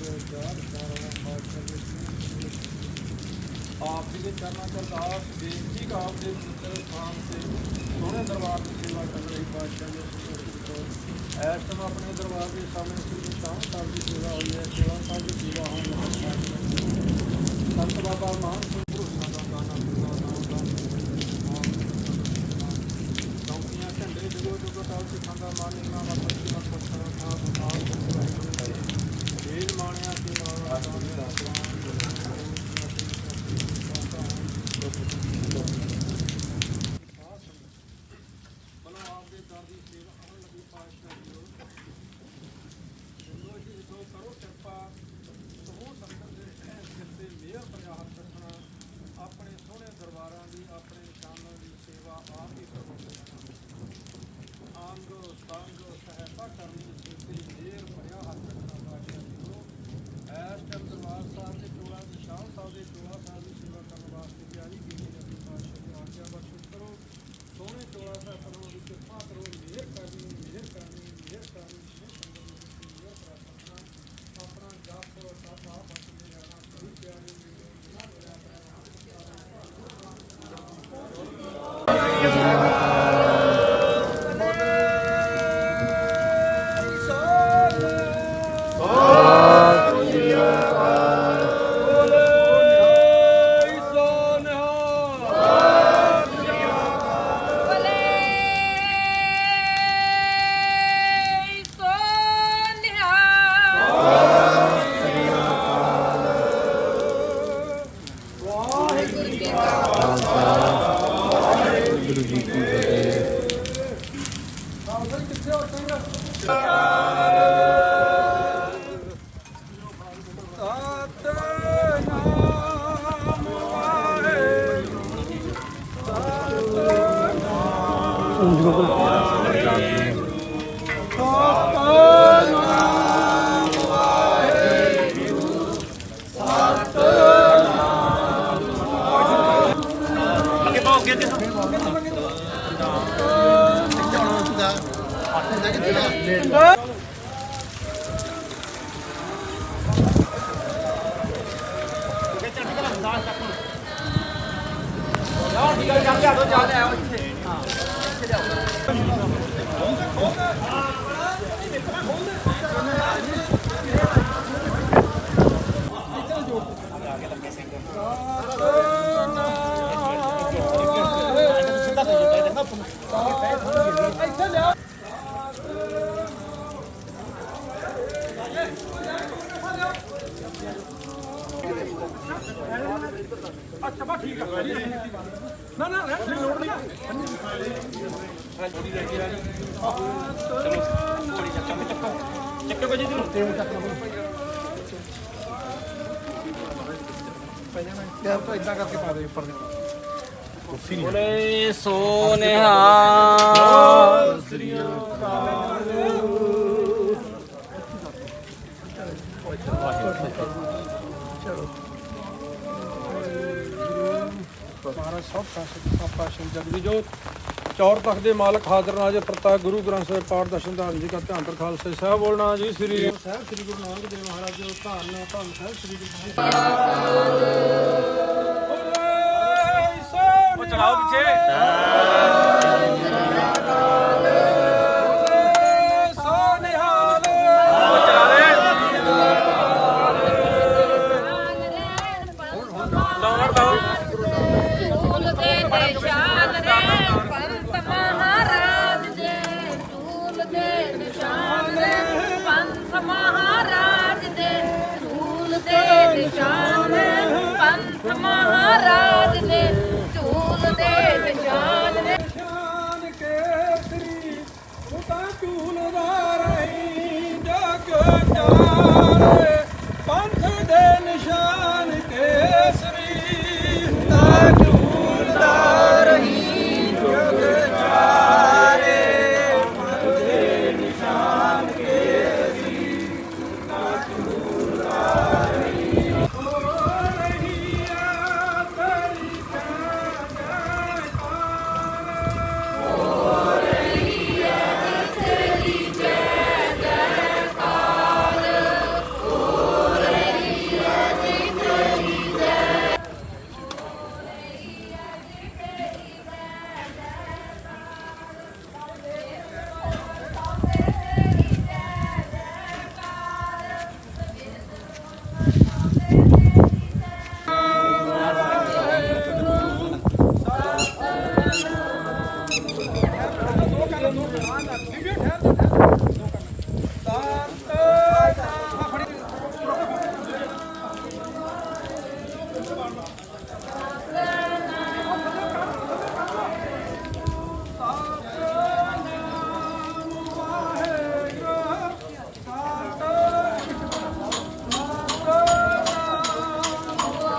good job. It's not a का आप जिस स्थान से सोने दरबार की सेवा कर रही बादशाह ऐस समय अपने दरबार के सामने श्री शाह साहब की सेवा हुई है सेवा साहब की सेवा हम संत बाबा मान सुपुर सादा गाना पूरा नाम गाना चौकियाँ झंडे जुगो जुगो साहब सिखांदा मान इमाम ます。ਅੱਗੇ ਪਾਓ ਅੱਗੇ ਅੱਗੇ ਅੱਗੇ ਚੱਲੋ। ਉਹ ਚੱਟ ਕੇ ਹੁਣ ਦਾਸ ਚੱਪ। ਯਾਰ ਥੀਗਾ ਚੱਲ ਜਾਓ ਚੱਲ ਆਓ ਇੱਥੇ। ਹਾਂ ਇੱਥੇ ਜਾਓ। ਅੱਗੇ ਲੱਗੇ ਸੈਂਟਰ। ਅੱਛਾ ਬਾ ਠੀਕ ਆ ਨਾ ਨਾ ਰਹਿਣ ਲੋੜ ਨਹੀਂ ਯਾਰ ਤਾਂ ਇਦਾਂ ਕਰਕੇ ਪਾ ਦੇ ਉੱਪਰ ਦੇ ਸੋ ਨਿਹਾਲ ਸ੍ਰੀ ਅਕਾਲ ਆਪਾ ਸਿੰਘ ਜਗਦੀਜੋਤ ਚੌਰ ਤਖਤ ਦੇ ਮਾਲਕ ਹਾਜ਼ਰ ਜੇ ਪ੍ਰਤਾ ਗੁਰੂ ਗ੍ਰੰਥ ਸਾਹਿਬ ਪਾਠ ਦਾ ਜੀ ਦਾ ਧਿਆਨ ਖਾਲਸੇ ਸਾਹਿਬ ਬੋਲਣਾ ਜੀ ਸ੍ਰੀ ਸਾਹਿਬ ਸ੍ਰੀ ਗੁਰੂ ਨਾਨਕ ਦੇਵ ਮਹਾਰਾਜ ਜੀ ਧੰਨ ਧੰਨ ਸਾਹਿਬ ਸ੍ਰੀ ਗੁਰੂ Santa.